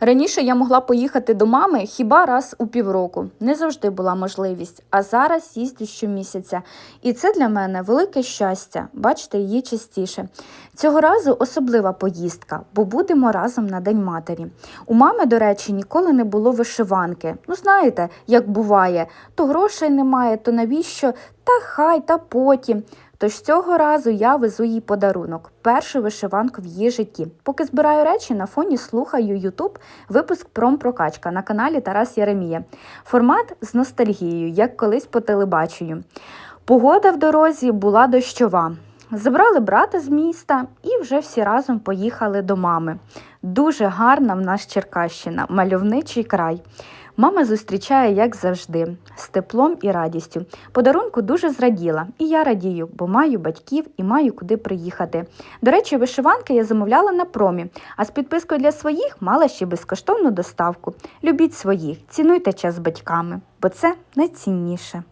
Раніше я могла поїхати до мами хіба раз у півроку. Не завжди була можливість, а зараз їздю щомісяця. І це для мене велике щастя бачити її частіше. Цього разу особлива поїздка, бо будемо разом на День матері. У мами, до речі, ніколи не було вишиванки. Ну, знаєте, як буває, то грошей немає, то навіщо? Та хай, та потім. Тож цього разу я везу їй подарунок, першу вишиванку в її житті. Поки збираю речі, на фоні слухаю Ютуб випуск промпрокачка на каналі Тарас Єремія. Формат з ностальгією, як колись по телебаченню. Погода в дорозі була дощова. Забрали брата з міста і вже всі разом поїхали до мами. Дуже гарна в нас Черкащина, мальовничий край. Мама зустрічає, як завжди, з теплом і радістю. Подарунку дуже зраділа, і я радію, бо маю батьків і маю куди приїхати. До речі, вишиванки я замовляла на промі, а з підпискою для своїх мала ще безкоштовну доставку. Любіть своїх, цінуйте час з батьками, бо це найцінніше.